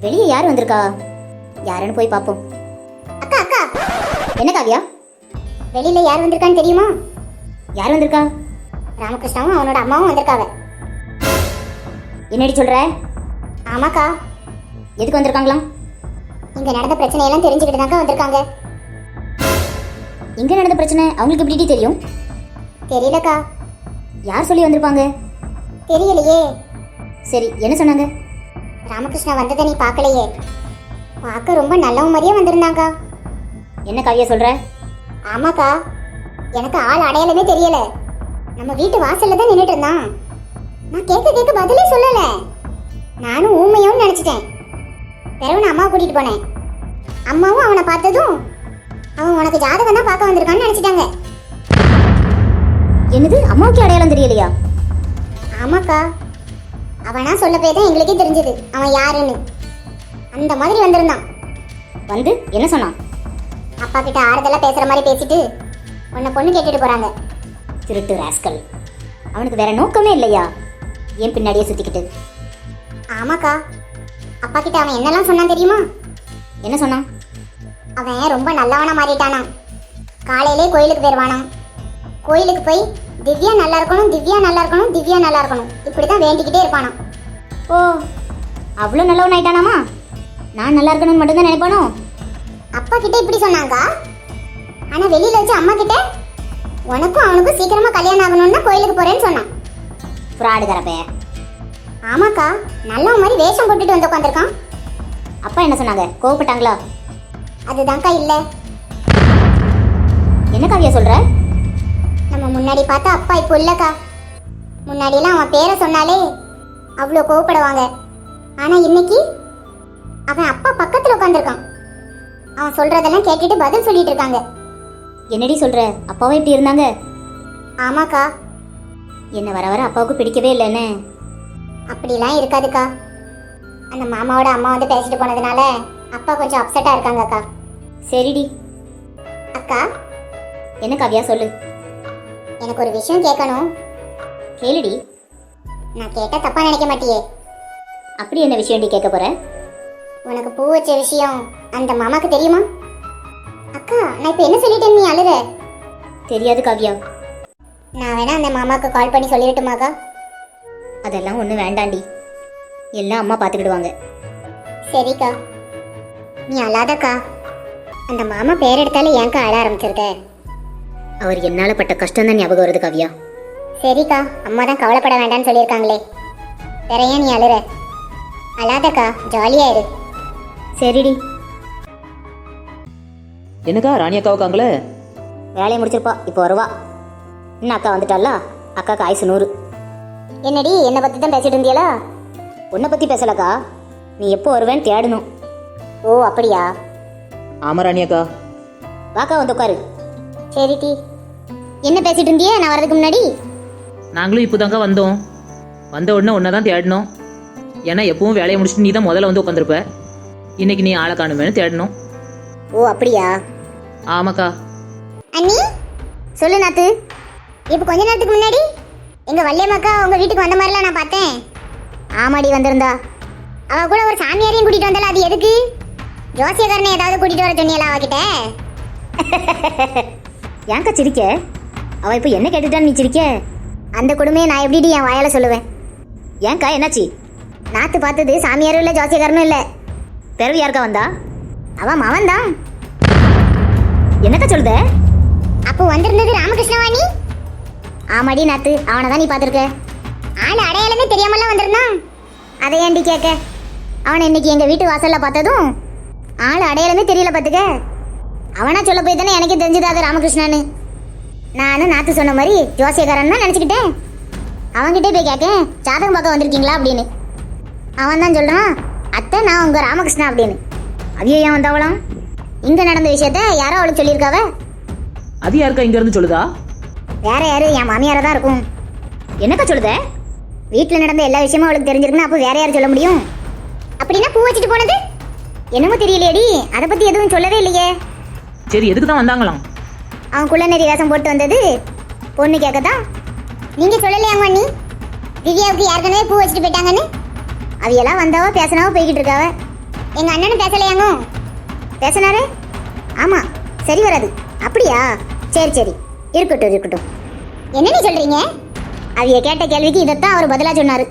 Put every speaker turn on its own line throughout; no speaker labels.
வெளியே யார் வந்திருக்கா? யாருன்னு போய் பார்ப்போம் அக்கா அக்கா. என்ன காவியா? வெளியில யார் வந்திருக்கான்னு தெரியுமா? யார் வந்திருக்கா? ராமகிருஷ்ணாவும் அவனோட அம்மாவும் வந்திருக்காங்க என்னடி சொல்ற? ஆமாக்கா. எதுக்கு வந்திருக்காங்களாம்? இங்க நடந்த பிரச்சனையெல்லாம் தெரிஞ்சுக்கிட்டு தாங்க வந்திருக்காங்க. இங்க நடந்த பிரச்சனை அவங்களுக்கு எப்படி தெரியும்? தெரியலக்கா. யார் சொல்லி வந்திருப்பாங்க? தெரியலையே. சரி என்ன சொன்னாங்க? ராமகிருஷ்ணா வந்ததை நீ பார்க்கலையே? பார்க்க ரொம்ப நல்லவ மாதிரியே வந்திருந்தாங்க. என்ன காவியா சொல்ற? ஆமாக்கா எனக்கு ஆள் அடையாளமே தெரியல. நம்ம வீட்டு வாசல்ல தான் நின்றுட்டு இருந்தான். நான் கேட்க கேட்க பதிலே சொல்லல. நானும் ஊமையோன்னு நினைச்சிட்டேன். பிறகு நான் அம்மாவை கூட்டிட்டு போனேன். அம்மாவும் அவனை பார்த்ததும் அவன் உனக்கு ஜாதகம் தான் பார்க்க வந்திருக்கான்னு நினைச்சிட்டாங்க. என்னது? அம்மாவுக்கு அடையாளம் தெரியலையா? ஆமாக்கா அவனா சொல்ல போய் தான் எங்களுக்கே தெரிஞ்சது. அவன் யாருன்னு. அந்த மாதிரி வந்திருந்தான். வந்து என்ன சொன்னான்? அப்பா கிட்ட ஆறுதலாக பேசுற மாதிரி பேசிட்டு உன்னை பொண்ணு கேட்டுட்டு போறாங்க. திருட்டு ராஸ்கல் அவனுக்கு வேற நோக்கமே இல்லையா? ஏன் பின்னாடியே சுத்திக்கிட்டு? ஆமாக்கா. அப்பா கிட்ட அவன் என்னெல்லாம் சொன்னான் தெரியுமா? என்ன சொன்னான்? அவன் ரொம்ப நல்லவனா மாறிட்டானா காலையிலே கோயிலுக்கு போயிடுவானா கோயிலுக்கு போய் திவ்யா நல்லா இருக்கணும் திவ்யா நல்லா இருக்கணும் திவ்யா நல்லா இருக்கணும். இப்படி தான் வேண்டிக்கிட்டே இருப்பானாம் ஓ அவ்வளோ நல்லவன் ஆயிட்டானாமா? நான் நல்லா இருக்கணும்னு மட்டும்தான் நினைப்பானோ? அப்பா கிட்ட இப்படி சொன்னாங்க. ஆனா வெளியில வச்சு அம்மா கிட்ட உனக்கும் அவனுக்கும் சீக்கிரமா கல்யாணம் ஆகணும்னு கோயிலுக்கு போறேன்னு சொன்னான். ஃப்ராடு தரப்பே ஆமாக்கா நல்ல மாதிரி வேஷம் போட்டுட்டு வந்து உட்காந்துருக்கான் அப்பா என்ன சொன்னாங்க? கோவப்பட்டாங்களா? அதுதான்க்கா இல்ல. என்ன காவியா சொல்ற? நம்ம முன்னாடி பார்த்தா அப்பா இப்போ இல்லக்கா. முன்னாடிலாம் அவன் பேரை சொன்னாலே அவ்வளோ கோவப்படுவாங்க. ஆனா இன்னைக்கு அவன் அப்பா பக்கத்துல உட்காந்துருக்கான் அவன் சொல்றதெல்லாம் கேட்டுட்டு பதில் சொல்லிட்டு இருக்காங்க. என்னடி சொல்ற? அப்பாவும் இப்படி இருந்தாங்க? ஆமாக்கா. என்ன வர வர அப்பாவுக்கு பிடிக்கவே இல்லைன்னு. அப்படிலாம் இருக்காதுக்கா. அந்த மாமாவோட அம்மா வந்து பேசிட்டு போனதுனால அப்பா கொஞ்சம் அப்செட்டா இருக்காங்க அக்கா சரிடி. அக்கா. என்ன காவியா சொல்லு? எனக்கு ஒரு விஷயம் கேட்கணும். கேளுடி. நான் கேட்டா தப்பா நினைக்க மாட்டியே. அப்படி என்ன விஷயம்டி கேட்க போற? உனக்கு பூ வச்ச விஷயம் அந்த மாமாக்கு தெரியுமா? அக்கா நான் இப்போ என்ன சொல்லிட்டேன் நீ அழுற? தெரியாது காவியா. நான் வேணா அந்த மாமாக்கு கால் பண்ணி சொல்லிடட்டுமாக்கா. அதெல்லாம் ஒன்றும் வேண்டாண்டி எல்லாம் அம்மா பார்த்துக்கிடுவாங்க சரிக்கா. நீ அழாதக்கா. அந்த மாமா பேர் எடுத்தாலே ஏன்க்கா அழ ஆரம்பிச்சிருக்க? அவர் என்னால் பட்ட கஷ்டம் தான் ஞாபகம் வருது காவியா. சரிக்கா அம்மா தான் கவலைப்பட வேண்டாம்னு சொல்லியிருக்காங்களே. வேற ஏன் நீ அழுற. அழாதக்கா ஜாலியா இரு சரிடி.
என்னக்கா ராணி அக்கா உட்காங்களே
வேலையை முடிச்சிருப்பா இப்போ வருவா. இன்னும் அக்கா வந்துட்டால அக்காக்கு ஆயுசு நூறு. என்னடி என்னை பற்றி தான் பேசிட்டு இருந்தியலா? உன்னை பற்றி பேசலக்கா. நீ எப்போ வருவேன்னு தேடணும். ஓ அப்படியா?
ஆமா ராணி அக்கா.
வாக்கா வந்து உட்காரு. சரி டி. என்ன பேசிட்டு இருந்தியே? நான் வரதுக்கு முன்னாடி?
நாங்களும் இப்போதாங்க வந்தோம். வந்த உடனே ஒன்றை தான் தேடினோம் ஏன்னா எப்பவும் வேலையை முடிச்சுட்டு நீ தான் முதல்ல வந்து உட்காந்துருப்ப இன்னைக்கு நீ ஆளை காணுமேனு தேடினோம்
ஓ அப்படியா?
ஆமாக்கா.
அண்ணி சொல்லு நாத்து. இப்போ கொஞ்ச நேரத்துக்கு முன்னாடி எங்க வள்ளியம்மாக்கா உங்க வீட்டுக்கு வந்த மாதிரிலாம் நான் பார்த்தேன். ஆமாடி வந்திருந்தா. அவ கூட ஒரு சாமியாரையும் கூட்டிட்டு வந்தால அது எதுக்கு? ஜோசியக்காரனை ஏதாவது கூட்டிட்டு வர சொன்னியலா அவகிட்ட? ஏன்க்கா சிரிக்க? அவ இப்போ என்ன கேட்டுட்டான்னு நீ சிரிக்க? அந்த கொடுமையை நான் எப்படி என் வாயால சொல்லுவேன்? ஏன்க்கா என்னாச்சு? நாத்து பார்த்தது சாமியாரும் இல்லை ஜோசியக்காரனும் இல்லை. பிறகு யாருக்கா வந்தா? அவன் மவன் தான் என்னக்கா சொல்லுத? அப்போ வந்திருந்தது ராமகிருஷ்ணவாணி? ஆமாடி நாத்து அவனை தான் நீ பார்த்துருக்க. ஆள் அடையாளமே தெரியாமலாம் வந்திருந்தான். அதை ஏன்டி கேட்க? அவனை இன்னைக்கு எங்கள் வீட்டு வாசல்ல பார்த்ததும் ஆள் அடையாளமே தெரியல பார்த்துக்க. அவனா சொல்ல போய் தானே எனக்கு தெரிஞ்சது அது ராமகிருஷ்ணன்னு. நானும் நாத்து சொன்ன மாதிரி ஜோசியக்காரன் தான் நினச்சிக்கிட்டேன். அவன்கிட்டே போய் கேட்கேன் ஜாதகம் பார்க்க வந்திருக்கீங்களா? அப்படின்னு. அவன் தான் சொல்கிறான் அத்தை நான் உங்கள் ராமகிருஷ்ணா அப்படின்னு. அவிய ஏன் வந்தவளாம் இங்கே நடந்த விஷயத்த யாரோ அவளுக்கு சொல்லியிருக்காவ?
அது யாருக்கா இங்கேருந்து சொல்லுதா?
வேற யாரு? என் மாமியாரா தான் இருக்கும். என்னக்கா சொல்லுத? வீட்டில் நடந்த எல்லா விஷயமும் அவளுக்கு தெரிஞ்சிருக்குன்னா அப்போ வேற யார் சொல்ல முடியும்? அப்படின்னா பூ வச்சுட்டு போனது? என்னமோ தெரியலையேடி. அதை பத்தி எதுவும் சொல்லவே இல்லையே.
சரி எதுக்கு தான் வந்தாங்களாம்?
அவன் குள்ளநெறி வேஷம் போட்டு வந்தது. பொண்ணு கேட்கதான் நீங்க சொல்லலையாங்க அண்ணி திவ்யாவுக்கு ஏற்கனவே பூ வச்சுட்டு போயிட்டாங்கன்னு? அவையெல்லாம் வந்தாவோ பேசினாவோ போய்கிட்டு இருக்காவ.
எங்க அண்ணனும் பேசலையாங்க? பேசினாரு? ஆமா சரி வராது. அப்படியா? சரி சரி. இருக்கட்டும் இருக்கட்டும். என்ன நீ சொல்றீங்க? அவிய கேட்ட கேள்விக்கு இதைத்தான் அவர் பதிலா சொன்னாரு.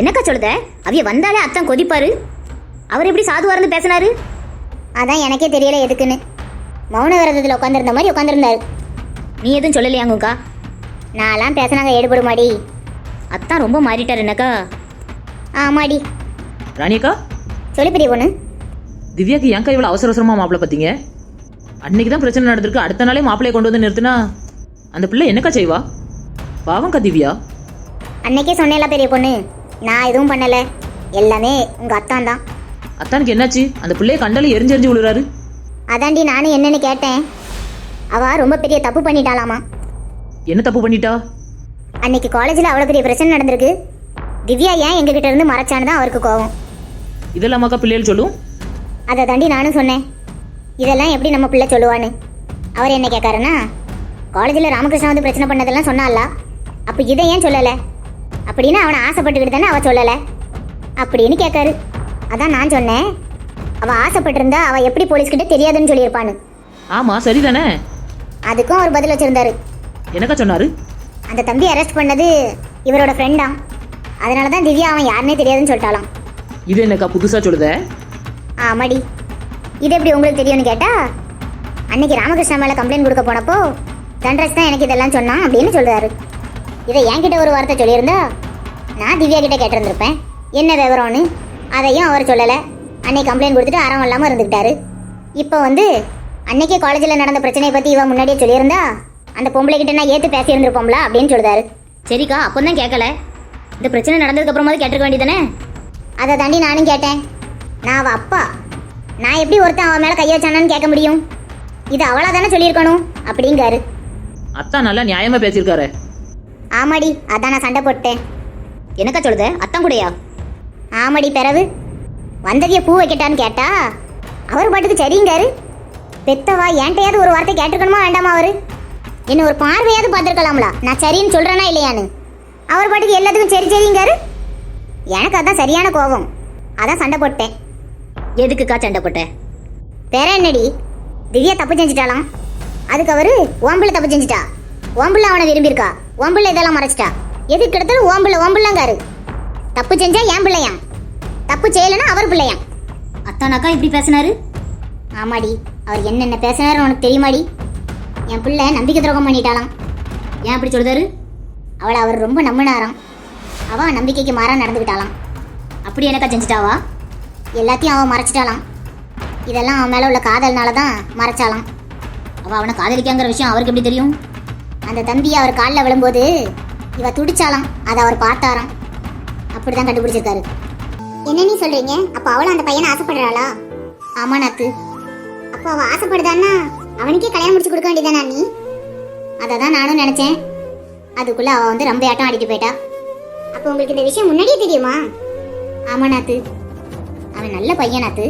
என்னக்கா சொல்லுத? அவிய வந்தாலே அத்தான் கொதிப்பாரு. அவர் எப்படி சாதுவா இருந்து பேசினாரு?
அதான் எனக்கே தெரியல எதுக்குன்னு. மௌன விரதத்தில் உட்காந்துருந்த மாதிரி உட்காந்துருந்தாரு
நீ எதுவும் சொல்லலையாங்கக்கா
நான்லாம் பேசினாங்க ஈடுபடுமாடி
அத்தான் ரொம்ப மாறிட்டார் என்னக்கா
ஆமாடி.
ராணியக்கா
சொல்லி பெரிய பொண்ணு.
திவ்யாக்கு ஏன்க்கா இவ்வளோ அவசர அவசரமாக மாப்பிள்ளை பார்த்தீங்க? அன்னைக்கு தான் பிரச்சனை நடந்திருக்கு அடுத்த நாளே மாப்பிள்ளையை கொண்டு வந்து நிறுத்தினா? அந்த பிள்ளை என்னக்கா செய்வா? பாவம்க்கா திவ்யா?
அன்னைக்கே சொன்னேன்ல பெரிய பொண்ணு நான் எதுவும் பண்ணல. எல்லாமே உங்க அத்தான் தான்
அத்தானுக்கு என்னாச்சு? அந்த பிள்ளைய கண்டாலே எரிஞ்செரிஞ்சு விழுறாரு.
அதாண்டி நானும் என்னன்னு கேட்டேன். அவ ரொம்ப பெரிய தப்பு பண்ணிட்டாளாமா.
என்ன தப்பு பண்ணிட்டா?
அன்னைக்கு காலேஜில் அவ்வளோ பெரிய பிரச்சனை நடந்திருக்கு. திவ்யா ஏன் எங்ககிட்ட இருந்து மறைச்சான்னு தான் அவருக்கு கோவம்.
இதெல்லாமாக்கா பிள்ளைகள் சொல்லும்?
அதை தாண்டி நானும் சொன்னேன். இதெல்லாம் எப்படி நம்ம பிள்ளை சொல்லுவான்னு. அவர் என்ன கேட்காருன்னா காலேஜில் ராமகிருஷ்ணா வந்து பிரச்சனை பண்ணதெல்லாம் சொன்னால அப்போ இதை ஏன் சொல்லலை? அப்படின்னு அவனை ஆசைப்பட்டுக்கிட்டு தானே அவ சொல்லலை. அப்படின்னு கேட்காரு. அதான் நான் சொன்னேன். அவள் ஆசைப்பட்டிருந்தா அவள் எப்படி போலீஸ்கிட்ட தெரியாதுன்னு சொல்லியிருப்பான்னு.
ஆமாம் சரிதானே?
அதுக்கும் அவர் பதில் வச்சிருந்தாரு.
என்னக்கா சொன்னாரு?
அந்த தம்பி அரெஸ்ட் பண்ணது இவரோட ஃப்ரெண்டாம் அதனால தான் திவ்யா அவன் யாருனே தெரியாதுன்னு சொல்லிட்டாலாம்
இது என்னக்கா புதுசாக சொல்லுத?
ஆமாடி. இது எப்படி உங்களுக்கு தெரியும்னு கேட்டா அன்னைக்கு ராமகிருஷ்ணா மேலே கம்ப்ளைண்ட் கொடுக்க போனப்போ தண்டரஸ் தான் எனக்கு இதெல்லாம் சொன்னான் அப்படின்னு சொல்றாரு இதை என்கிட்ட ஒரு வார்த்தை சொல்லியிருந்தா நான் திவ்யா கிட்ட கேட்டிருந்திருப்பேன். என்ன விவரம்னு அதையும் அவர் சொல்லலை. அன்னைக்கு கம்ப்ளைண்ட் கொடுத்துட்டு அறம் இல்லாமல் இருந்துக்கிட்டாரு இப்போ வந்து அன்னைக்கே காலேஜில் நடந்த பிரச்சனையை பற்றி இவன் முன்னாடியே சொல்லியிருந்தா அந்த பொம்பளை கிட்ட நான் ஏற்று பேசியிருந்திருப்போம்ல அப்படின்னு சொல்றாரு
சரிக்கா அப்போ கேட்கல. இந்த பிரச்சனை நடந்ததுக்கு அப்புறமாவது கேட்டிருக்க வேண்டியதானே
அதை தாண்டி நானும் கேட்டேன். நான் அவ அப்பா. நான் எப்படி ஒருத்தன் அவன் மேலே கைய வச்சானான்னு கேட்க முடியும்? இது அவளா தானே சொல்லியிருக்கணும்? அப்படிங்காரு.
அத்தா நல்லா நியாயமாக பேசியிருக்காரு.
ஆமாடி அதான் நான் சண்டை போட்டேன்.
என்னக்கா சொல்லுத? அத்தான் கூடயா?
ஆமாடி பிறவு. வந்ததிய பூ வைக்கட்டான்னு கேட்டா? அவர் பாட்டுக்கு சரிங்காரு. பெத்தவா என்கிட்டயாவது ஒரு வார்த்தை கேட்டிருக்கணுமா வேண்டாமா அவரு? என்ன ஒரு பார்வையாவது பார்த்துருக்கலாம்ல. நான் சரின்னு சொல்றேனா இல்லையான்னு? அவர் பாட்டுக்கு எல்லாத்துக்கும் சரி சரிங்காரு. எனக்கு அதான் சரியான கோபம். அதான் சண்டை போட்டேன்.
எதுக்குக்கா சண்டை போட்டேன்
வேற என்னடி? திவ்யா தப்பு செஞ்சிட்டாலாம் அதுக்கு அவரு ஓம்பிள்ள தப்பு செஞ்சிட்டா. ஓம்பிள்ள அவனை விரும்பியிருக்கா. ஓம்பிள்ள இதெல்லாம் மறைச்சிட்டா. எதுக்கு எடுத்தாலும் ஓம்பிள்ள ஓம்பிள்ளங்காரு தப்பு செஞ்சா ஏன் பிள்ளையான் தப்பு செய்யலைன்னா அவர் பிள்ளையா
அத்தானாக்கா இப்படி பேசினாரு?
ஆமாடி அவர் என்னென்ன பேசினாரு உனக்கு தெரியுமாடி? என் பிள்ளை நம்பிக்கை துரோகம் பண்ணிட்டாளாம்.
ஏன் அப்படி சொல்லுதாரு
அவளை அவர் ரொம்ப நம்பினாராம். அவ நம்பிக்கைக்கு மாறா நடந்துக்கிட்டாளாம்.
அப்படி என்னக்கா செஞ்சிட்டாவா?
எல்லாத்தையும் அவன் மறைச்சிட்டாளாம். இதெல்லாம் அவன் மேலே உள்ள காதல்னால தான் மறைச்சாலாம்
அவள் அவனை காதலிக்காங்கிற விஷயம் அவருக்கு எப்படி தெரியும்?
அந்த தம்பி அவர் காலில் விழும்போது இவ துடிச்சாலாம் அதை அவர் பார்த்தாராம். அப்படி தான் கண்டுபிடிச்சிருக்காரு. என்ன நீ சொல்றீங்க? அப்ப அவளும் அந்த பையனை ஆசைப்படுறாளா? ஆமா நாத்து. அப்போ அவ ஆசைப்படுதான்னா அவனுக்கே கல்யாணம் முடிச்சு கொடுக்க வேண்டியதானா நீ? அதை தான் நானும் நினைச்சேன். அதுக்குள்ள அவ வந்து ரொம்ப ஆட்டம் ஆடிட்டு போயிட்டா. அப்போ உங்களுக்கு இந்த விஷயம் முன்னாடியே தெரியுமா? ஆமா நாத்து. அவன் நல்ல பையன் நாத்து.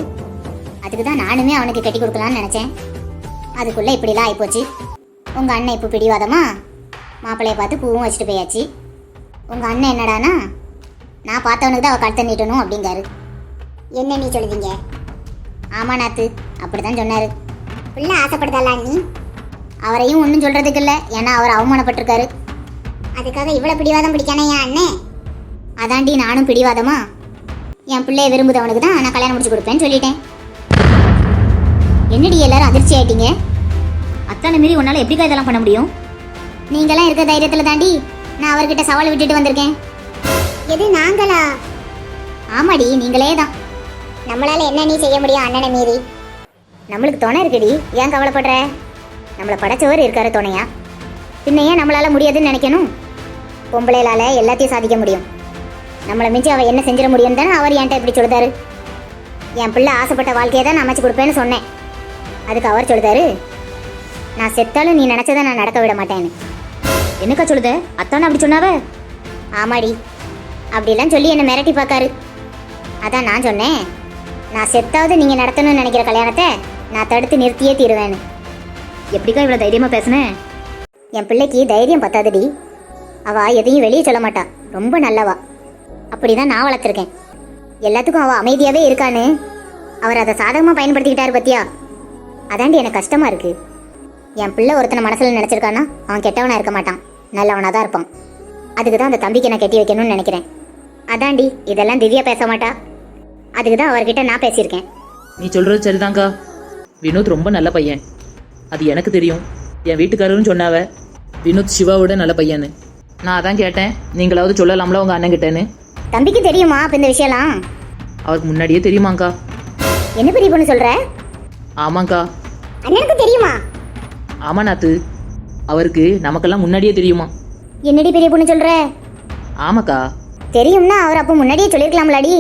அதுக்கு தான் நானுமே அவனுக்கு கட்டி கொடுக்கலாம்னு நினைச்சேன். அதுக்குள்ள இப்படிலாம் ஆயிப்போச்சு. உங்க அண்ணன் இப்போ பிடிவாதமா? மாப்பிள்ளைய பார்த்து பூவும் வச்சுட்டு போயாச்சு. உங்க அண்ணன் என்னடானா நான் பார்த்தவனுக்கு தான் அவள் கழுத்தை நீட்டணும் அப்படிங்காரு என்ன நீ சொல்லுவீங்க ஆமா நாத்து. அப்படிதான் சொன்னாரு. பிள்ளை ஆசைப்படுதாளா நீ? அவரையும் ஒன்றும் சொல்கிறதுக்கு இல்லை. ஏன்னா அவர் அவமானப்பட்டிருக்காரு. அதுக்காக இவ்வளோ பிடிவாதம் பிடிக்கானே என் அண்ணே? அதாண்டி நானும் பிடிவாதமா? என் பிள்ளைய விரும்புதவனுக்கு தான் நான் கல்யாணம் முடிச்சு கொடுப்பேன்னு சொல்லிட்டேன். என்னடி எல்லாரும் அதிர்ச்சி ஆயிட்டீங்க?
அத்தனை மீறி உன்னால் எப்படிக்கா இதெல்லாம் பண்ண முடியும்?
நீங்களாம் இருக்க தைரியத்தில் தாண்டி நான் அவர்கிட்ட சவால் விட்டுட்டு வந்திருக்கேன். எது நாங்களா? ஆமாடி நீங்களே தான் நம்மளால என்ன நீ செய்ய முடியும் அண்ணனை மீறி? நம்மளுக்கு துணை இருக்குடி. ஏன் கவலைப்படுற? நம்மளை படைச்சவர் இருக்காரு துணையா? பின்ன ஏன் நம்மளால முடியாதுன்னு நினைக்கணும்? பொம்பளைகளால எல்லாத்தையும் சாதிக்க முடியும். நம்மளை மிஞ்சி அவ என்ன செஞ்சிட முடியும் தானே அவர் என்கிட்ட இப்படி சொல்லுதாரு. என் பிள்ளை ஆசைப்பட்ட வாழ்க்கையை தான் நான் அமைச்சு கொடுப்பேன்னு சொன்னேன். அதுக்கு அவர் சொல்லுதாரு நான் செத்தாலும் நீ நினைச்சதை நான் நடக்க விட மாட்டேன்னு.
என்னக்கா சொல்லுத? அத்தானே அப்படி சொன்னாவே?
ஆமாடி. அப்படிலாம் சொல்லி என்னை மிரட்டி பார்க்காரு. அதான் நான் சொன்னேன். நான் செத்தாவது நீங்கள் நடத்தணும்னு நினைக்கிற கல்யாணத்தை நான் தடுத்து நிறுத்தியே தீருவேன்னு.
எப்படிக்கா இவ்வளோ தைரியமாக பேசுனேன்
என் பிள்ளைக்கு தைரியம் பத்தாதுடி. அவள் எதையும் வெளியே சொல்ல மாட்டா. ரொம்ப நல்லவா. அப்படிதான் நான் வளர்த்துருக்கேன். எல்லாத்துக்கும் அவள் அமைதியாகவே இருக்கான்னு. அவர் அதை சாதகமாக பயன்படுத்திக்கிட்டாரு பத்தியா? அதாண்டி எனக்கு கஷ்டமாக இருக்குது என் பிள்ளை ஒருத்தனை மனசில் நினச்சிருக்கான்னா அவன் கெட்டவனாக இருக்க மாட்டான். நல்லவனாக தான் இருப்பான். அதுக்கு தான் அந்த தம்பிக்கு நான் கட்டி வைக்கணும்னு நினைக்கிறேன். அதாண்டி இதெல்லாம் திவ்யா பேச மாட்டா. அதுக்கு தான் அவர்கிட்ட நான் பேசியிருக்கேன்.
நீ சொல்றது சரிதான்க்கா. வினோத் ரொம்ப நல்ல பையன். அது எனக்கு தெரியும். என் வீட்டுக்காரரும் சொன்னாவ வினோத் சிவாவோட நல்ல பையன்னு. நான் அதான் கேட்டேன் நீங்களாவது சொல்லலாம்ல உங்க அண்ணன் கிட்டேன்னு
தம்பிக்கு தெரியுமா அப்போ இந்த விஷயம்லாம்?
அவருக்கு முன்னாடியே தெரியுமாங்க்கா.
என்ன பெரிய பொண்ணு சொல்ற?
ஆமாங்க்கா.
அண்ணனுக்கு தெரியுமா?
ஆமா நாத்து. அவருக்கு நமக்கெல்லாம் முன்னாடியே தெரியுமா.
என்னடி பெரிய பொண்ணு சொல்ற?
ஆமாக்கா.
தெரியும்னா அவர் அப்போ முன்னாடியே சொல்லியிருக்கலாம்லாடி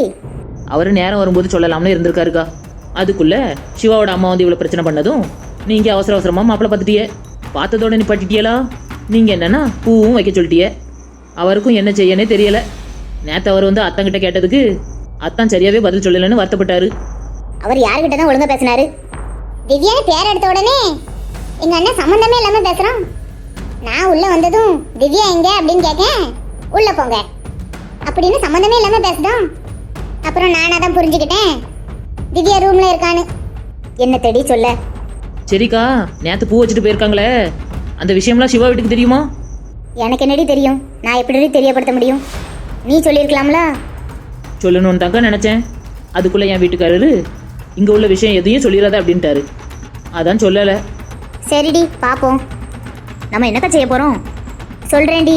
அவர் நேரம் வரும்போது சொல்லலாம்னு இருந்திருக்காருக்கா. அதுக்குள்ள சிவாவோட அம்மா வந்து இவ்வளோ பிரச்சனை பண்ணதும் நீங்க அவசர அவசரமா மாப்பிள்ளை பார்த்துட்டியே. பார்த்ததோட நிப்பாட்டிட்டியலா? நீங்க என்னன்னா பூவும் வைக்க சொல்லிட்டியே. அவருக்கும் என்ன செய்யனே தெரியல. நேத்து அவர் வந்து அத்தங்கிட்ட கேட்டதுக்கு அத்தான் சரியாவே பதில் சொல்லலைன்னு வருத்தப்பட்டாரு.
அவர் யார்கிட்ட தான் ஒழுங்கா பேசினாரு?
திவ்யான்னு பேர் எடுத்த உடனே எங்க அண்ணன் சம்மந்தமே இல்லாம பேசுறான். நான் உள்ள வந்ததும் திவ்யா எங்க அப்படின்னு கேட்கேன் உள்ள போங்க. அப்படின்னு சம்மந்தமே இல்லாம பேசுதான் அப்புறம் நானா தான் புரிஞ்சுக்கிட்டேன். திவ்யா ரூம்ல இருக்கான்னு.
என்ன தேடி சொல்ல?
சரிக்கா நேத்து பூ வச்சுட்டு போயிருக்காங்களே. அந்த விஷயம்லாம் சிவா வீட்டுக்கு தெரியுமா?
எனக்கு என்னடி தெரியும்? நான் எப்படி தெரியப்படுத்த முடியும்? நீ சொல்லியிருக்கலாம்ல?
சொல்லணும்னு தாங்க நினச்சேன். அதுக்குள்ளே என் வீட்டுக்காரரு இங்கே உள்ள விஷயம் எதையும் சொல்லிடாத அப்படின்ட்டாரு. அதான் சொல்லலை.
சரிடி பாப்போம். நம்ம என்னக்கா செய்ய போறோம்? சொல்றேன்டி.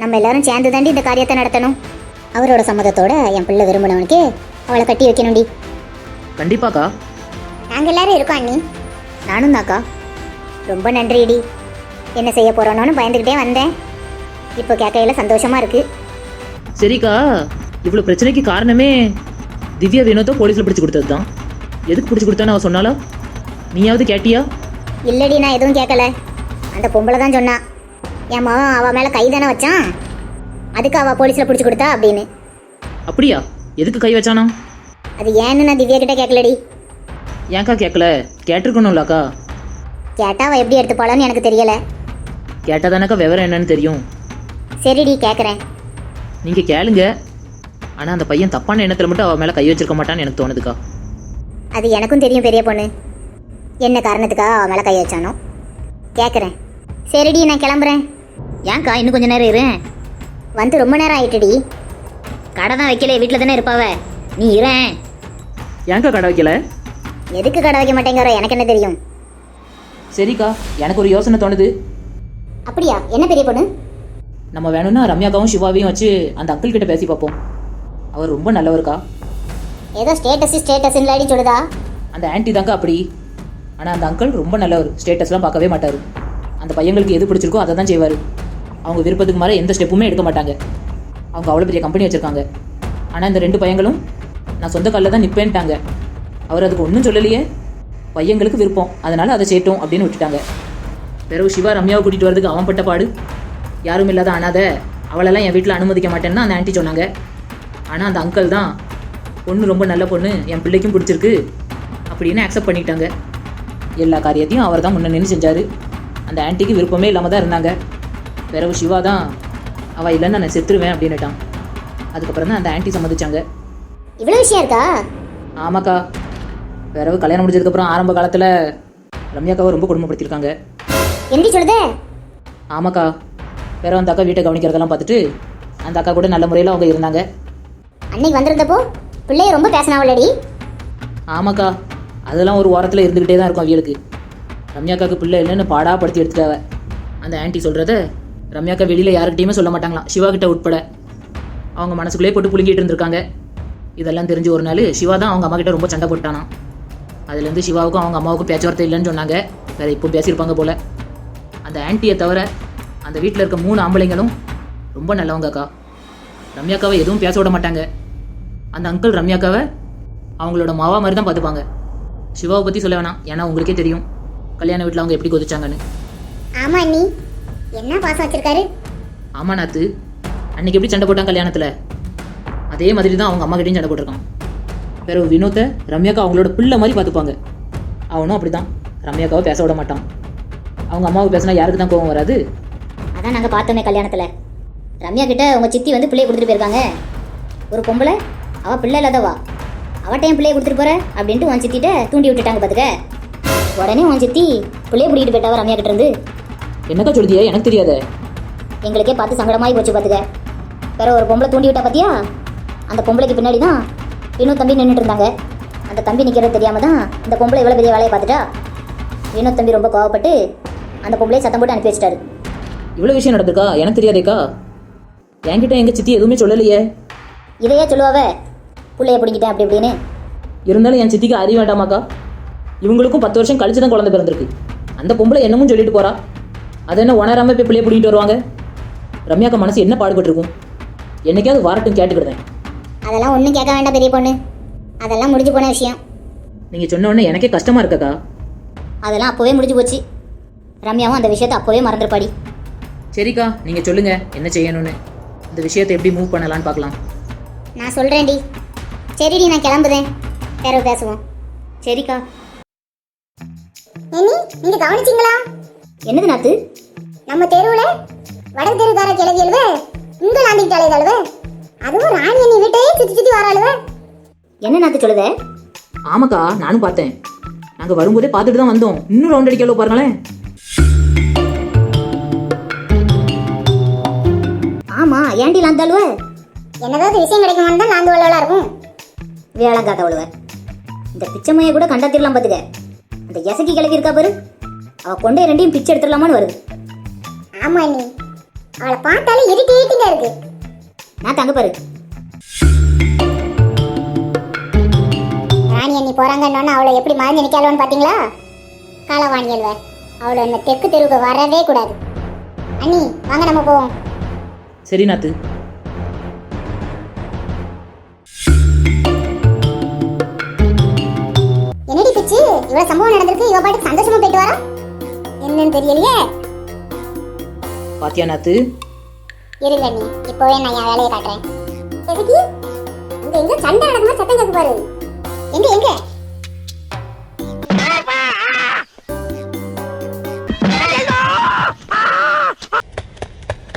நம்ம எல்லாரும் சேர்ந்து தாண்டி இந்த காரியத்தை நடத்தணும். அவரோட சம்மதத்தோட என் பிள்ளை விரும்பினவனுக்கு அவளை கட்டி வைக்கணும்டி.
கண்டிப்பாக்கா.
நாங்க எல்லாரும் இருக்கோம் அண்ணி.
நானும் தாக்கா ரொம்ப நன்றிடி. என்ன செய்ய போறோன்னு பயந்துக்கிட்டே வந்தேன். இப்போ கேட்கையில சந்தோஷமா இருக்கு.
சரிக்கா. இவ்வளோ பிரச்சனைக்கு காரணமே திவ்யா வினோத்தை போலீஸில் பிடிச்சி கொடுத்தது தான் எதுக்கு பிடிச்சி கொடுத்தான்னு அவ சொன்னாலா நீயாவது கேட்டியா?
இல்லடி நான் எதுவும் கேட்கல. அந்த பொம்பளை தான் சொன்னா. என் மகன் அவ மேல கை தானே வச்சான்? அதுக்கு அவ போலீஸ்ல பிடிச்சி கொடுத்தா அப்படின்னு.
அப்படியா? எதுக்கு கை வச்சானா?
அது ஏன்னு நான் திவ்யா கிட்ட கேட்கலடி.
ஏன்க்கா கேட்கல? கேட்டிருக்கணும்லக்கா.
கேட்டா அவ எப்படி எடுத்துப்பாளான்னு எனக்கு தெரியல.
கேட்டால் தானக்கா விவரம் என்னன்னு தெரியும்.
சரிடி கேட்குறேன்
நீங்கள் கேளுங்க. ஆனால் அந்த பையன் தப்பான எண்ணத்தில் மட்டும் அவன் மேலே கை வச்சிருக்க மாட்டான்னு எனக்கு தோணுதுக்கா.
அது எனக்கும் தெரியும் பெரிய பொண்ணு. என்ன காரணத்துக்காக அவ மேலே கை வச்சானோ. கேட்குறேன் சரிடி நான் கிளம்புறேன். ஏன்க்கா இன்னும் கொஞ்ச நேரம் இரு. வந்து ரொம்ப நேரம் ஆயிட்டுடி. கடை தான் வைக்கல வீட்டில் தானே இருப்பாவ? நீ இரேன்
ஏன்க்கா கடை வைக்கல?
எதுக்கு கடை வைக்க மாட்டேங்கிற எனக்கு என்ன தெரியும்?
சரிக்கா எனக்கு ஒரு யோசனை தோணுது.
அப்படியா? என்ன பெரிய பொண்ணு?
நம்ம வேணும்னா ரம்யாக்காவும் சிவாவையும் வச்சு அந்த அங்கிள் கிட்ட பேசி பார்ப்போம். அவர் ரொம்ப நல்லவருக்கா.
ஏதோ ஸ்டேட்டஸ் ஸ்டேட்டஸ் இல்லாடி சொல்லுதா?
அந்த ஆன்ட்டி தாங்க அப்படி. ஆனால் அந்த அங்கிள் ரொம்ப நல்லவர். ஸ்டேட்டஸ்லாம் பார்க்கவே மாட்டார். அந்த பையங்களுக்கு எது பிடிச்சிருக்கோ அதை தான் செய்வார். அவங்க விருப்பத்துக்கு மாதிரி எந்த ஸ்டெப்புமே எடுக்க மாட்டாங்க. அவங்க அவ்வளோ பெரிய கம்பெனி வச்சுருக்காங்க. ஆனால் இந்த ரெண்டு பையங்களும் நான் சொந்த காலில் தான் நிற்பேன்ட்டாங்க அவர் அதுக்கு ஒன்றும் சொல்லலையே. பையங்களுக்கு விருப்பம். அதனால் அதை சேட்டோம் அப்படின்னு விட்டுட்டாங்க. பிறகு சிவா ரம்யாவை கூட்டிகிட்டு வரதுக்கு அவன் பட்ட பாடு. யாரும் இல்லாத அனாதை அவளெல்லாம் என் வீட்டில் அனுமதிக்க மாட்டேன்னு அந்த ஆன்ட்டி சொன்னாங்க. ஆனால் அந்த அங்கிள் தான் பொண்ணு ரொம்ப நல்ல பொண்ணு என் பிள்ளைக்கும் பிடிச்சிருக்கு அப்படின்னு அக்செப்ட் பண்ணிக்கிட்டாங்க எல்லா காரியத்தையும் அவர் தான் முன்ன நின்று செஞ்சார். அந்த ஆன்ட்டிக்கு விருப்பமே இல்லாமல் தான் இருந்தாங்க. பிறகு சிவா தான் அவள் இல்லைன்னு நான் செத்துருவேன் அப்படின்னுட்டான். அதுக்கப்புறம் தான் அந்த ஆன்ட்டி சம்மதிச்சாங்க.
இவ்வளோ விஷயம் இருக்கா?
ஆமாக்கா. பிறகு கல்யாணம் முடிஞ்சதுக்கப்புறம் ஆரம்ப காலத்தில் ரம்யாக்காவை ரொம்ப கொடுமைப்படுத்தியிருக்காங்க.
எப்படி சொல்லுதே.
ஆமாக்கா. பிறகு அந்த அக்கா வீட்டை கவனிக்கிறதெல்லாம் பார்த்துட்டு அந்த அக்கா கூட நல்ல முறையில் அவங்க இருந்தாங்க.
அன்னைக்கு வந்திருந்தப்போ பிள்ளைய ரொம்ப பேசினாவல்லடி.
ஆமாக்கா. அதெல்லாம் ஒரு ஓரத்தில் இருந்துக்கிட்டே தான் இருக்கும் அவியலுக்கு ரம்யாக்காக்கு பிள்ளை இல்லைன்னு பாடா படுத்தி எடுத்துட்டாவ. அந்த ஆன்ட்டி சொல்கிறத ரம்யாக்கா வெளியில் யார்கிட்டையுமே சொல்ல மாட்டாங்களாம். சிவா கிட்ட உட்பட. அவங்க மனசுக்குள்ளே போட்டு புழுங்கிட்டு இருந்திருக்காங்க. இதெல்லாம் தெரிஞ்சு ஒரு நாள் சிவா தான் அவங்க அம்மா கிட்ட ரொம்ப சண்டை போட்டானா அதுலேருந்து சிவாவுக்கும் அவங்க அம்மாவுக்கும் பேச்சுவார்த்தை இல்லைன்னு சொன்னாங்க. வேற இப்போ பேசியிருப்பாங்க போல. அந்த ஆன்ட்டியை தவிர அந்த வீட்டில் இருக்க மூணு ஆம்பளைங்களும் ரொம்ப நல்லவங்கக்கா ரம்யாக்காவை எதுவும் பேச விட மாட்டாங்க. அந்த அங்கிள் ரம்யாக்காவை அவங்களோட மாவா மாதிரி தான் பார்த்துப்பாங்க. சிவாவை பற்றி சொல்ல வேணாம். ஏன்னா உங்களுக்கே தெரியும். கல்யாண வீட்டில் அவங்க எப்படி கொதிச்சாங்கன்னு.
ஆமாம் நீ என்ன பாசம் வச்சிருக்காரு?
ஆமா நாத்து. அன்னைக்கு எப்படி சண்டை போட்டான் கல்யாணத்தில்? அதே மாதிரி தான் அவங்க அம்மா கிட்டேயும் சண்டை போட்டிருக்கான். பிறகு வினோத்தை ரம்யாக்கா அவங்களோட பிள்ளை மாதிரி பார்த்துப்பாங்க. அவனும் அப்படி தான் ரம்யாக்காவை பேச விட மாட்டான். அவங்க அம்மாவுக்கு பேசினா யாருக்கு தான் கோவம் வராது?
அதான் நாங்கள் பார்த்தோமே கல்யாணத்தில். ரம்யா கிட்ட உங்கள் சித்தி வந்து பிள்ளைய கொடுத்துட்டு போயிருக்காங்க. ஒரு பொம்பளை அவள் பிள்ளை இல்லாதவா? அவட்ட என் பிள்ளைய கொடுத்துட்டு போற? அப்படின்ட்டு உன் சித்திட்ட தூண்டி விட்டுட்டாங்க பாத்துக்க. உடனே உன் சித்தி பிள்ளைய பிடிக்கிட்டு போயிட்டவ ரம்யா கிட்ட இருந்து?
என்னக்கா சொல்லுதியா? எனக்கு தெரியாத.
எங்களுக்கே பார்த்து சங்கடமாயி போச்சு பாத்துக்க. வேற ஒரு பொம்பளை தூண்டி விட்டா பாத்தியா? அந்த பொம்பளைக்கு பின்னாடி தான் வினோத் தம்பி நின்றுட்டு இருந்தாங்க. அந்த தம்பி நிற்கிறது தெரியாம தான் இந்த பொம்பளை இவ்வளோ பெரிய வேலையை பார்த்துட்டா? வினோத் தம்பி ரொம்ப கோவப்பட்டு அந்த பொம்பளையை சத்தம் போட்டு அனுப்பி வச்சிட்டாரு.
இவ்வளோ விஷயம் நடந்திருக்கா? எனக்கு தெரியாதேக்கா. என்கிட்ட எங்கள் சித்தி எதுவுமே சொல்லலையே.
இதையே சொல்லுவாவ? புள்ளைய பிடிங்கிட்டேன் அப்படி இப்படின்னு.
இருந்தாலும் என் சித்திக்கு அறிய வேண்டாமாக்கா. இவங்களுக்கும் பத்து வருஷம் கழிச்சு தான் குழந்தை பிறந்திருக்கு. அந்த பொம்பளை என்னமும் சொல்லிட்டு போறா. அது என்ன உணராம போய் பிள்ளைய பிடிக்கிட்டு வருவாங்க? ரம்யாக்கா மனசு என்ன பாடுபட்டு இருக்கும்? என்னைக்காவது வாரட்டும் கேட்டுக்கிடுதேன்.
அதெல்லாம் ஒன்றும் கேட்க வேண்டாம் பெரிய பொண்ணு. அதெல்லாம் முடிஞ்சு போன விஷயம்.
நீங்கள் சொன்ன உடனே எனக்கே கஷ்டமா இருக்கக்கா
அதெல்லாம் அப்போவே முடிஞ்சு போச்சு. ரம்யாவும் அந்த விஷயத்தை அப்போவே மறந்துருப்பாடி.
சரிக்கா நீங்கள் சொல்லுங்க என்ன செய்யணும்னு. இந்த விஷயத்தை எப்படி மூவ் பண்ணலான்னு பார்க்கலாம்.
நான் சொல்கிறேன்டி சரிடி நான் கிளம்புதேன். பிறகு பேசுவோம். சரிக்கா.
என்னி நீங்க கவனிச்சீங்களா?
என்னது நாத்து?
நம்ம தெருவுல வடக்கு தெருக்கார கிளவி அழுவ இங்க லாந்திட்டு அழுவ. அதுவும் ராணி அண்ணி வீட்டையே சுத்தி சுத்தி வர அழுவ.
என்ன நாத்து சொல்லுத?
ஆமாக்கா நானும் பார்த்தேன். நாங்கள் வரும்போதே பார்த்துட்டு தான் வந்தோம். இன்னும் ரவுண்ட் அடிக்கலோ பாருங்களேன்.
ஆமா ஏன்டி லாந்தாளுவ
என்னதாவது விஷயம் கிடைக்குமான்னு தான் லாந்து வள்ளலா இருக்கும்.
வேளங்காத்தவளுவ இந்த பிச்சைமையை கூட கண்டாத்திரலாம் பாத்துக்க. இந்த எசக்கி கிளவி இருக்கா பாரு. அவ கொண்டே ரெண்டையும் பிச்சை எடுத்துடலாமான்னு வருது.
ஆமா அண்ணி. அவளை பார்த்தாலே இரிட்டேட்டிங்கா இருக்கு.
நான் தங்க பாரு.
ராணி அண்ணி போறாங்கன்னு அவளை எப்படி மறைஞ்சு நிக்கலன்னு பாத்தீங்களா? காலவாணி அல்வ அவளை இந்த தெற்கு தெருவுக்கு வரவே கூடாது. அண்ணி வாங்க நம்ம போவோம்.
சரி நாத்து.
என்னடி பிச்சு? இவ்வளவு சம்பவம் நடந்திருக்கு. இவ பாட்டுக்கு சந்தோஷமா போயிட்டு வரா? என்னன்னு தெரியலையே?
பாத்தியா நாத்து?
இருங்க நீ இப்போவே நான் என் வேலையை காட்டுறேன் எதுக்கு? இங்க எங்க சண்டை நடக்குமா சத்தம் கேட்க பாரு. எங்க எங்க?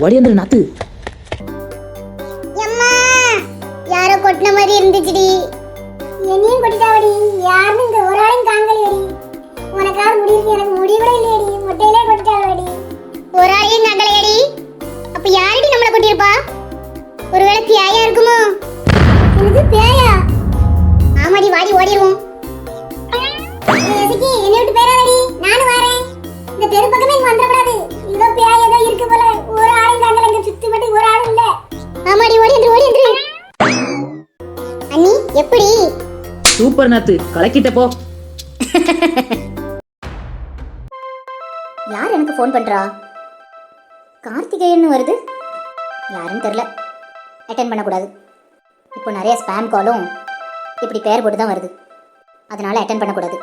வடியந்திர நாத்து.
எம்மா யாரோ கொட்டின மாதிரி இருந்துச்சுடி. என்னையும் கொட்டிட்டாவடி. யாருன்னு இந்த ஒரு ஆளையும் காங்கலையடி உனக்காவது முடி இருக்கு எனக்கு முடி கூட இல்லையடி. மொட்டையிலே கொட்டிட்டாவடி ஒரு ஆளையும் காங்கலையடி அப்ப யாரடி நம்மளை கொட்டியிருப்பா? ஒருவேளை பேயா இருக்குமோ? எனக்கு பேயா? ஆமாடி வாடி ஓடிடுவோம் என்னை விட்டு பேராதடி நானும் வரேன். இந்த தெரு பக்கமே இங்க வந்துடக்கூடாது. ஏதோ பேய் ஏதோ இருக்கு போல. ஒரு ஆளும் காங்கல இங்க சுத்தி மட்டும் ஒரு ஆளும் இல்ல. ஆமாடி ஓடி என்று ஓடி என்று அண்ணி எப்படி?
சூப்பர் நாத்து கலக்கிட்ட போ.
ஃபோன் பண்றா? கார்த்திகேயன் வருது. யாருன்னு தெரில அட்டன் பண்ணக்கூடாது. இப்போ நிறைய ஸ்பேம் காலும் இப்படி பேர் போட்டு தான் வருது. அதனால அட்டன் பண்ணக்கூடாது.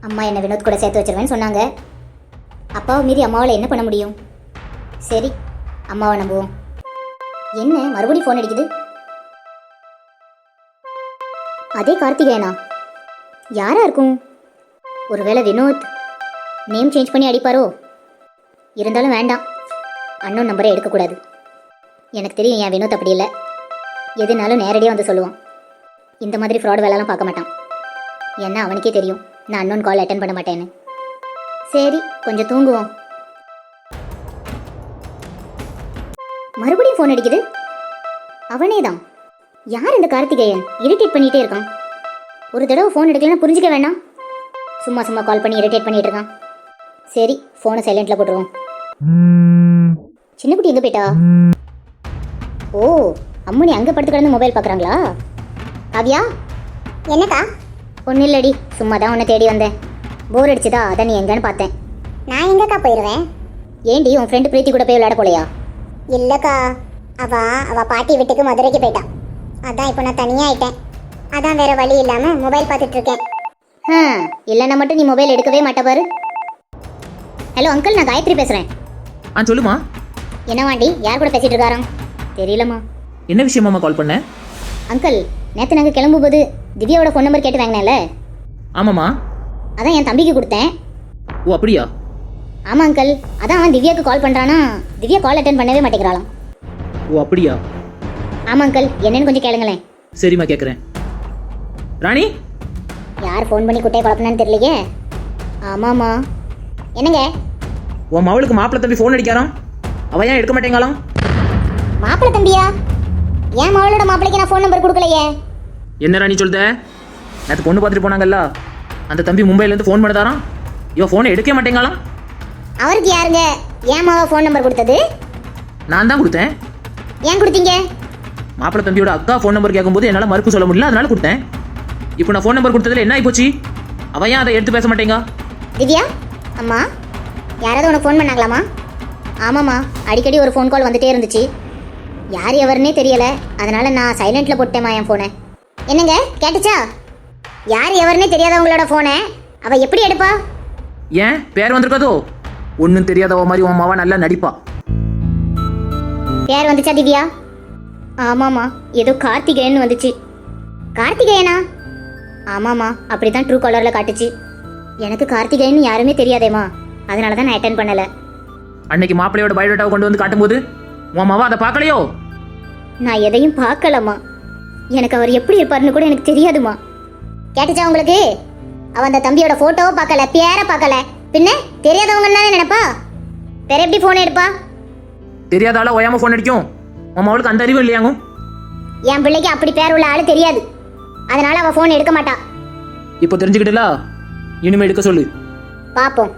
அம்மா என்னை வினோத் கூட சேர்த்து வச்சிருவேன்னு சொன்னாங்க. அப்பாவை மீறி அம்மாவால் என்ன பண்ண முடியும்? சரி அம்மாவை நம்புவோம். என்ன மறுபடியும் ஃபோன் அடிக்குது? அதே கார்த்திகேயனா? யாரா இருக்கும்? ஒருவேளை வினோத் நேம் சேஞ்ச் பண்ணி அடிப்பாரோ? இருந்தாலும் வேண்டாம். அண்ணன் நம்பரை எடுக்கக்கூடாது. எனக்கு தெரியும் என் வினோத் அப்படி இல்லை. எதுனாலும் நேரடியாக வந்து சொல்லுவான். இந்த மாதிரி ஃப்ராட் வேலைலாம் பார்க்க மாட்டான். என்ன அவனுக்கே தெரியும் நான் அண்ணன் கால் அட்டன் பண்ண மாட்டேன்னு. சரி கொஞ்சம் தூங்குவோம். மறுபடியும் ஃபோன் அடிக்குது? அவனே தான் யார் இந்த கார்த்திகேயன்? இரிட்டேட் பண்ணிகிட்டே இருக்கான். ஒரு தடவை ஃபோன் எடுக்கலன்னா புரிஞ்சுக்க வேண்டாம் சும்மா சும்மா கால் பண்ணி இரிட்டேட் பண்ணிகிட்டு இருக்கான். சரி ஃபோனை சைலண்ட்ல போட்டுருவோம். சின்ன குட்டி எங்க போயிட்டா? ஓ அம்முனி அங்க படுத்து கிடந்து மொபைல் பார்க்கறாங்களா காவியா?
என்னக்கா?
ஒன்றும் இல்லடி சும்மா தான் உன்னை தேடி வந்தேன். போர் அடிச்சுதா அதான் நீ எங்கன்னு பார்த்தேன்.
நான் எங்கக்கா போயிருவேன்?
ஏண்டி உன் ஃப்ரெண்டு பிரீத்தி கூட போய் விளையாட போலையா?
இல்லக்கா அவ அவ பாட்டி வீட்டுக்கு மதுரைக்கு போயிட்டா. அதான் இப்போ நான் தனியா ஆயிட்டேன். அதான் வேற வழி இல்லாம மொபைல் பார்த்துட்டு இருக்கேன்.
ஆ இல்லைன்னா மட்டும் நீ மொபைல் எடுக்கவே மாட்ட பாரு. ஹலோ அங்கிள் நான் காயத்ரி பேசுகிறேன்
ஆ சொல்லுமா.
என்னவாண்டி யார் கூட பேசிட்டு இருக்காராம்? தெரியலம்மா.
என்ன விஷயமாம்மா கால் பண்ண?
அங்கிள் நேற்று நாங்கள் கிளம்பும்போது திவ்யாவோட ஃபோன் நம்பர் கேட்டு வாங்கினேன்ல?
ஆமாம்மா.
அதான் என் தம்பிக்கு கொடுத்தேன்.
ஓ அப்படியா?
ஆமாம் அங்கிள் அதான் அவன் திவ்யாவுக்கு கால் பண்ணுறானா திவ்யா கால் அட்டன் பண்ணவே மாட்டேங்கிறாளாம்.
ஓ அப்படியா?
ஆமாம் அங்கிள் என்னன்னு கொஞ்சம் கேளுங்களேன்.
சரிம்மா கேட்குறேன் ராணி?
யார் ஃபோன் பண்ணி குட்டையை குழப்பினான்னு தெரியலையே? ஆமாம்மா. என்னங்க?
உன் மவளுக்கு மாப்பிள்ளை தம்பி ஃபோன் அடிக்காராம்? அவ ஏன் எடுக்க மாட்டேங்காளாம்?
மாப்பிள்ளை தம்பியா? என் மகளோட மாப்பிள்ளைக்கு நான் ஃபோன் நம்பர் கொடுக்கலையே?
என்ன ராணி சொல்லுத நேற்று பொண்ணு பார்த்துட்டு போனாங்கல்ல அந்த தம்பி மும்பையிலேருந்து ஃபோன் பண்ணுதாராம்? இவன் ஃபோனை எடுக்க மாட்டேங்காளாம்?
அவருக்கு யாருங்க? என் மாவ ஃபோன் நம்பர் கொடுத்தது?
நான் தான் கொடுத்தேன்.
ஏன் கொடுத்தீங்க?
மாப்பிள்ளை தம்பியோட அக்கா ஃபோன் நம்பர் கேட்கும்போது என்னால் மறுப்பு சொல்ல முடியல அதனால கொடுத்தேன். இப்போ நான் ஃபோன் நம்பர் கொடுத்ததுல என்ன ஆகிப்போச்சு அவன் ஏன் அதை எடுத்து பேச மாட்டேங்க?
திவ்யா அம்மா யாராவது உனக்கு ஃபோன் பண்ணாங்களாம்மா? ஆமாம்மா அடிக்கடி ஒரு ஃபோன் கால் வந்துட்டே இருந்துச்சு. யார் எவருன்னே தெரியல. அதனால நான் சைலண்ட்ல போட்டேம்மா என் ஃபோனை என்னங்க கேட்டுச்சா? யார் எவருன்னே தெரியாதவங்களோட ஃபோனை அவ எப்படி எடுப்பா?
ஏன்? பேர் வந்திருக்காதோ? ஒன்றும் தெரியாதவ மாதிரி உன் மாவா நல்லா நடிப்பா.
பேர் வந்துச்சா திவ்யா? ஆமாம்மா ஏதோ கார்த்திகேயன் வந்துச்சு. கார்த்திகேயனா? ஆமாம்மா அப்படிதான் ட்ரூ கலரில் காட்டுச்சு. எனக்கு கார்த்திகேயன் யாருமே தெரியாதேம்மா. அதனால தான் நான் அட்டன் பண்ணலை.
அன்னைக்கு மாப்பிள்ளையோட பயோடேட்டாவை கொண்டு வந்து காட்டும்போது உன் மாவா அதை பார்க்கலையோ?
நான் எதையும் பார்க்கலம்மா. எனக்கு அவர் எப்படி இருப்பாருன்னு கூட எனக்கு தெரியாதுமா கேட்டுச்சா உங்களுக்கு? அவன் அந்த தம்பியோட போட்டோவை பார்க்கல பேரை பார்க்கல. பின்ன தெரியாதவங்க தானே நினைப்பா? வேற எப்படி போன் எடுப்பா?
தெரியாத ஆளா ஓயாம ஃபோன் அடிக்கும். உன் மவளுக்கு அந்த அறிவு இல்லையாங்கும்
என் பிள்ளைக்கு அப்படி பேர் உள்ள ஆளு தெரியாது. அதனால அவ போன் எடுக்க மாட்டா.
இப்போ தெரிஞ்சுக்கிட்டல? இனிமே எடுக்க சொல்லு.
பாப்போம்.